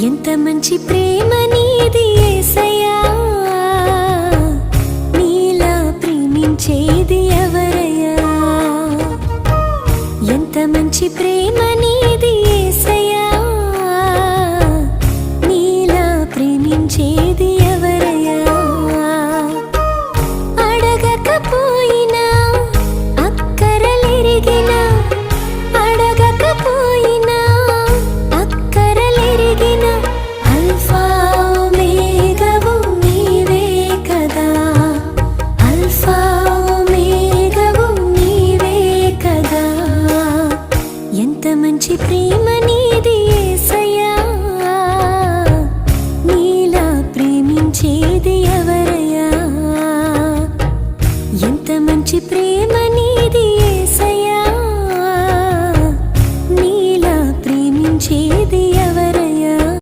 ఎంత మంచి ప్రేమ నీది ఏసయా నీలా ప్రేమించేది ఎవరయ్యా? ఎంత మంచి ప్రేమ నీది ఏసయా నీలా ప్రేమించేది ఎంత మంచి ప్రేమ నీది నీలా ప్రేమించేది ఎవరయ్యా? ఎంత మంచి ప్రేమ నీది నీలా ప్రేమించేది ఎవరు